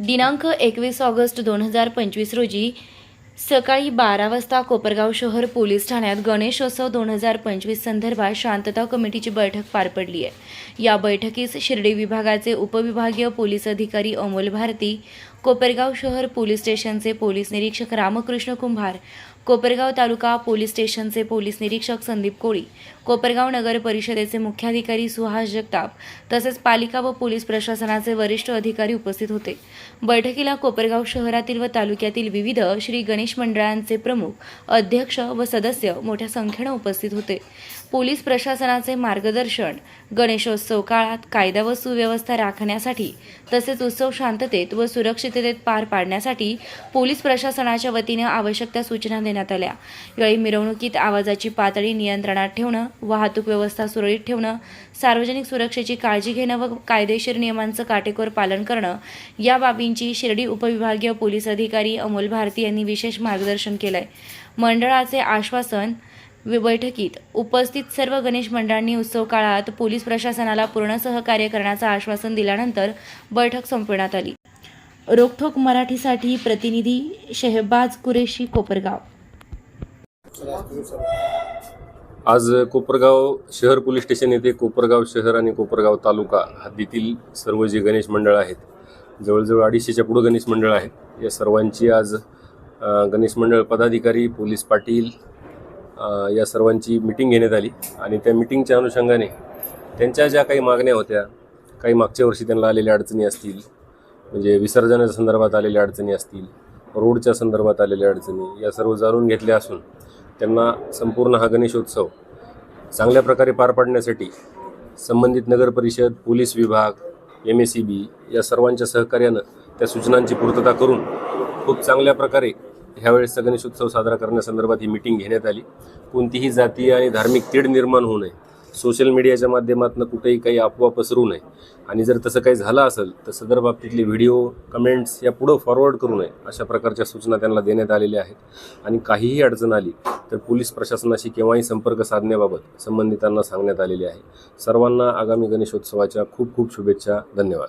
दिनांक एकवीस ऑगस्ट दोन हजार पंचवीस रोजी सकाळी बारा वाजता कोपरगाव शहर पोलीस ठाण्यात गणेशोत्सव दोन हजार पंचवीस संदर्भात शांतता कमिटीची बैठक पार पडली आहे. या बैठकीस शिर्डी विभागाचे उपविभागीय पोलीस अधिकारी अमोल भारती कोपरगाव शहर पोलीस स्टेशनचे पोलीस निरीक्षक रामकृष्ण कुंभार कोपरगाव तालुका पोलीस स्टेशनचे पोलीस निरीक्षक संदीप कोळी कोपरगाव नगर परिषदेचे मुख्याधिकारी सुहास जगताप तसेच पालिका व पोलीस प्रशासनाचे वरिष्ठ अधिकारी उपस्थित होते. बैठकीला कोपरगाव शहरातील व तालुक्यातील विविध श्री गणेश मंडळांचे प्रमुख अध्यक्ष व सदस्य मोठ्या संख्येनं उपस्थित होते. पोलीस प्रशासनाचे मार्गदर्शन गणेशोत्सव काळात कायदा व सुव्यवस्था राखण्यासाठी तसेच उत्सव शांततेत व सुरक्षिततेत पार पाडण्यासाठी पोलीस प्रशासनाच्या वतीने आवश्यक त्या सूचना देण्यात आल्या. यावेळी मिरवणुकीत आवाजाची पातळी नियंत्रणात ठेवणं वाहतूक व्यवस्था सुरळीत ठेवणं सार्वजनिक सुरक्षेची काळजी घेणं व कायदेशीर नियमांचं काटेकोर पालन करणं या बाबींची शिर्डी उपविभागीय पोलीस अधिकारी अमोल भारती यांनी विशेष मार्गदर्शन केलंय. मंडळाचे आश्वासन बैठकीत उपस्थित सर्व गणेश मंडळांनी उत्सव काळात पोलीस प्रशासनाला पूर्ण सहकार्य करण्याचं आश्वासन दिल्यानंतर बैठक संपविण्यात आली. रोखोक मराठीसाठी प्रतिनिधी शेहबाज कुरेशी कोपरगाव. आज कोपरगाव शहर पोलीस स्टेशन येथे कोपरगाव शहर आणि कोपरगाव तालुका हद्दीतील सर्व जे गणेश मंडळ आहेत जवळजवळ अडीचशेच्या पुढं गणेश मंडळ आहेत या सर्वांची आज गणेश मंडळ पदाधिकारी पोलीस पाटील या सर्वांची मिटिंग घेण्यात आली. आणि त्या मिटिंगच्या अनुषंगाने त्यांच्या ज्या काही मागण्या होत्या काही मागच्या वर्षी त्यांना आलेल्या अडचणी असतील म्हणजे विसर्जनाच्या संदर्भात आलेल्या अडचणी असतील रोडच्या संदर्भात आलेल्या अडचणी या सर्व जाणून घेतल्या असून त्यांना संपूर्ण हा गणेशोत्सव चांगल्या प्रकारे पार पाडण्यासाठी संबंधित नगर परिषद पोलीस विभाग एम एस सी बी या सर्वांच्या सहकार्यानं त्या सूचनांची पूर्तता करून खूप चांगल्या प्रकारे ह्यावेळेस गणेशोत्सव साजरा करण्यासंदर्भात ही मिटिंग घेण्यात आली. कोणतीही जातीय आणि धार्मिक तीड निर्माण होऊ नये. सोशल मीडियाच्या माध्यमातून कुठेही काही अफवा पसरू नये. आणि जर तसं काही झालं असेल तर सदर बाबतीतले व्हिडिओ कमेंट्स या पुढं फॉरवर्ड करू नये अशा प्रकारच्या सूचना त्यांना देण्यात आलेल्या आहेत. आणि काहीही अडचण आली तर पोलीस प्रशासनाशी केव्हाही संपर्क साधण्याबाबत संबंधितांना सांगण्यात आलेले आहे. सर्वांना आगामी गणेशोत्सवाच्या खूप खूप शुभेच्छा. धन्यवाद.